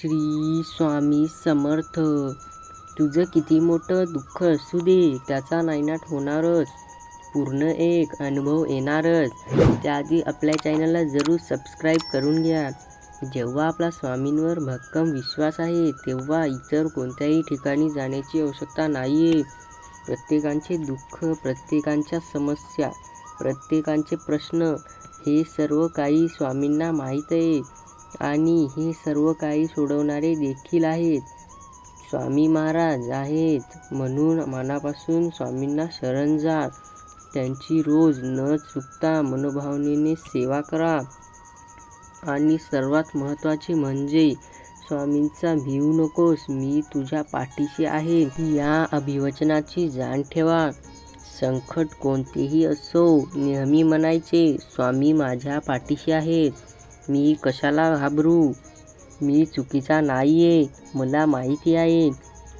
श्री स्वामी समर्थ. तुझं किती मोठं दुःख असू दे त्याचा नायनाट होणारच. पूर्ण एक अनुभव येणारच. त्याआधी आपल्या चॅनलला जरूर सबस्क्राईब करून घ्या. जेव्हा आपला स्वामींवर भक्कम विश्वास आहे तेव्हा इतर कोणत्याही ठिकाणी जाण्याची आवश्यकता नाही आहे प्रत्येकांचे दुःख प्रत्येकांच्या समस्या प्रत्येकांचे प्रश्न हे सर्व काही स्वामींना माहीत आहे. आणि हे सर्व काही सोडवणारे देखील आहेत. स्वामी महाराज आहेत म्हणून मनापासून स्वामींना शरण जा. त्यांची रोज न चुकता मनोभावनेने सेवा करा. आणि सर्वात महत्त्वाचे म्हणजे स्वामींचा भिवू नकोस मी तुझ्या पाठीशी आहे. या अभिवचनाची जाण ठेवा. संकट कोणतेही असो नेहमी म्हणायचे स्वामी माझ्या पाठीशी आहेत. मी कशाला घाबरू? मी चुकीचा नाही आहे मला माहिती आहे.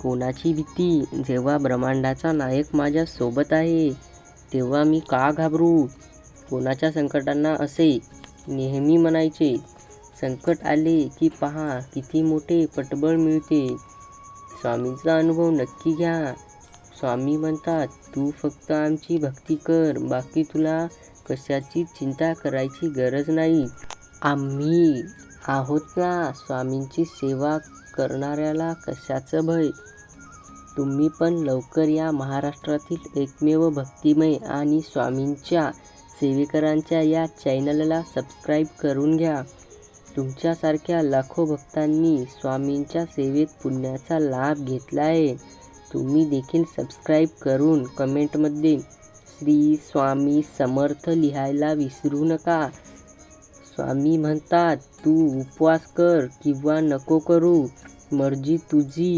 कोणाची भीती? जेव्हा ब्रह्मांडाचा नायक माझ्या सोबत आहे तेव्हा मी का घाबरू? कोणाच्या संकटांना असे नेहमी म्हणायचे. संकट आले की पहा किती मोठे पटबळ मिळते. स्वामींचा अनुभव नक्की घ्या. स्वामी म्हणतात तू फक्त आमची भक्ती कर बाकी तुला कशाची चिंता करायची गरज नाही. आम्ही आहोत ना स्वामींची सेवा करणाऱ्याला कशाचं भय? तुम्ही पण लवकर या महाराष्ट्रातील एकमेव भक्तिमय आणि स्वामींच्या सेवेकरांच्या या चॅनलला सबस्क्राईब करून घ्या. तुमच्यासारख्या लाखो भक्तांनी स्वामींच्या सेवेत पुण्याचा लाभ घेतला आहे. तुम्ही देखील सबस्क्राईब करून कमेंटमध्ये श्री स्वामी समर्थ लिहायला विसरू नका. स्वामी म्हणतात तू उपवास कर किंवा नको करू. मर्जी तुझी.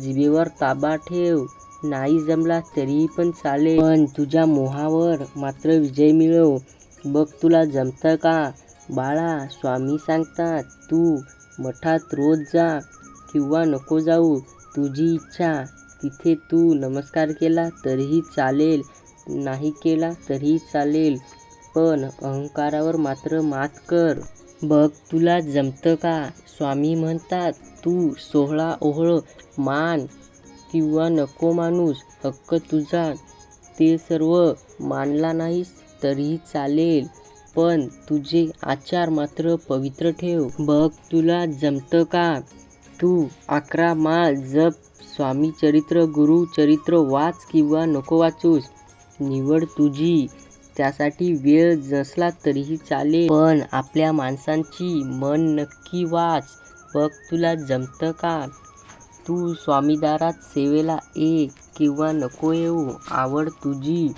जिभेवर ताबा ठेव. नाही जमला तरीही पण चालेल. पण तुझ्या मोहावर मात्र विजय मिळव बघ तुला जमतं का? बाळा स्वामी सांगतात तू मठात रोज जा किंवा नको जाऊ. तुझी इच्छा. तिथे तू नमस्कार केला तरीही चालेल. नाही केला तरीही चालेल. पण अहंकारावर मात्र मात कर. बघ तुला जमतं का? स्वामी म्हणतात तू सोहळा ओहळ मान किंवा नको माणूस हक्क तुझा. ते सर्व मानला नाहीस तरीही चालेल पण तुझे आचार मात्र पवित्र ठेव. बघ तुला जमतं का? तू अकरा माळ जप स्वामी चरित्र गुरु चरित्र वाच किंवा नको वाचूस. निवड तुझी. त्यासाठी वेळ नसला तरीही चालेल. पण आपल्या माणसांची मन नक्की वाच. बघ तुला जमतं का? तू स्वामीदारात सेवेला ये किंवा नको येऊ. आवड तुझी.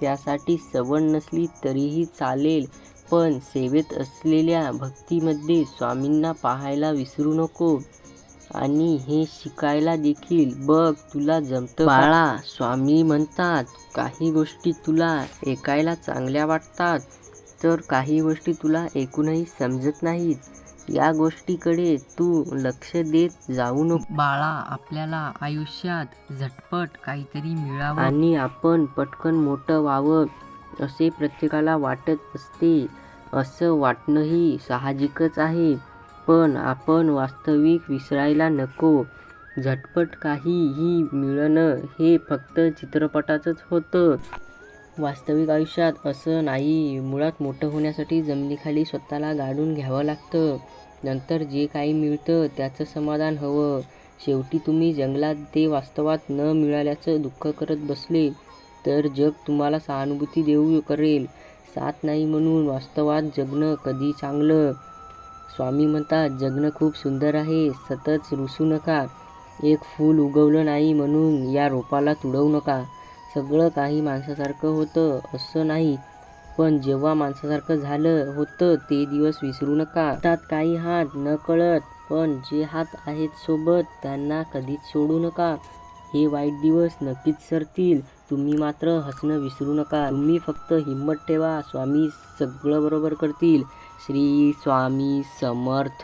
त्यासाठी सवड नसली तरीही चालेल. पण सेवेत असलेल्या भक्तीमध्ये स्वामींना पाहायला विसरू नको. आणि हे शिकायला देखील बघ तुला जमतं बाळा स्वामी म्हणतात काही गोष्टी तुला ऐकायला चांगल्या वाटतात तर काही गोष्टी तुला ऐकूनही समजत नाहीत. या गोष्टीकडे तू लक्ष देत जाऊ नको. बाळा आपल्याला आयुष्यात झटपट काहीतरी मिळावं. आणि आपण पटकन मोठं व्हावं असे प्रत्येकाला वाटत असते. असं वाटणंही साहजिकच आहे. पण आपण वास्तविक विसरायला नको. झटपट काहीही मिळणं हे फक्त चित्रपटाचंच होतं. वास्तविक आयुष्यात असं नाही. मुळात मोठं होण्यासाठी जमिनीखाली स्वतःला गाडून घ्यावं लागतं. नंतर जे काही मिळतं त्याचं समाधान हवं. शेवटी तुम्ही जंगलात ते वास्तवात न मिळाल्याचं दुःख करत बसले तर जग तुम्हाला सहानुभूती देऊ करेल. साथ नाही म्हणून वास्तवात जगणं कधी चांगलं? स्वामी म्हणतात जगणं खूप सुंदर आहे सतत रुसू नका. एक फूल उगवलं नाही म्हणून या रोपाला तुडवू नका. सगळं काही माणसासारखं होतं असं नाही. पण जेव्हा माणसासारखं झालं होतं ते दिवस विसरू नका. हातात काही हात न कळत पण जे हात आहेत सोबत त्यांना कधीच सोडू नका. हे वाईट दिवस नक्कीच सरतील. तुम्ही मात्र हसणं विसरू नका. तुम्ही फक्त हिंमत ठेवा. स्वामी सगळं बरोबर करतील. श्री स्वामी समर्थ.